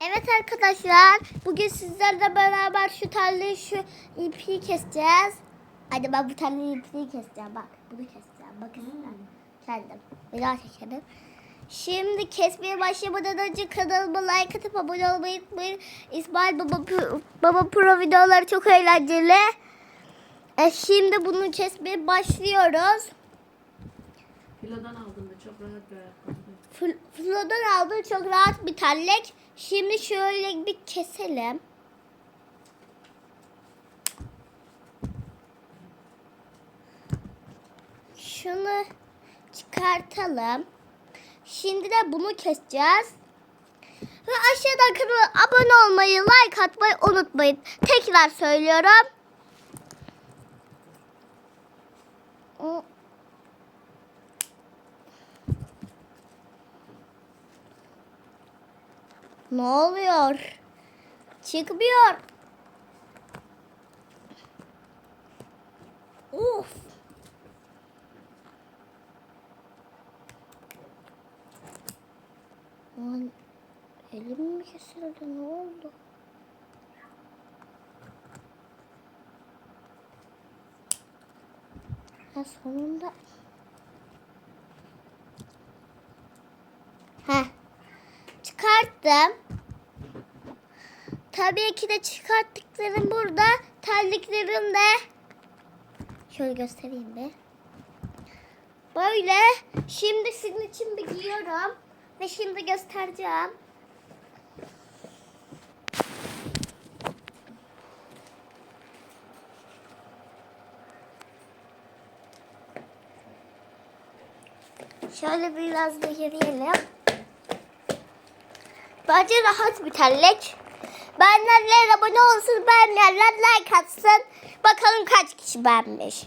Evet arkadaşlar, bugün sizlerle beraber şu telli şu ipi keseceğiz. Hadi ben bu telli ipi keseceğim. Bak, bunu keseceğim. Bakın sen. Kendim. Bir daha çekelim. Şimdi kesmeye başlamadan önce kanalıma like atıp abone olmayı unutmayın. İsmail Baba, Baba Pro videoları çok eğlenceli. E şimdi bunu kesmeye başlıyoruz. Filodan aldım da çok rahat bir ayakkabı. Flo'dan aldım çok rahat bir tellek. Şimdi şöyle bir keselim. Şunu çıkartalım. Şimdi de bunu keseceğiz. Ve aşağıdan kanala abone olmayı, like atmayı unutmayın. Tekrar söylüyorum. Ne oluyor? Çıkmıyor. Uf. Lan elim mi kesildi? Ne oldu? Ha sonunda. Heh. Çıkarttım. Tabii ki de çıkarttıklarım burada. Terliklerim de. Şöyle göstereyim bir. Böyle. Şimdi sizin için bir giyiyorum. Ve şimdi göstereceğim. Şöyle biraz da yürüyelim. Bence rahat bir terlik. Beğenenler abone olsun, beğenmeyenler like atsın. Bakalım kaç kişi beğenmiş.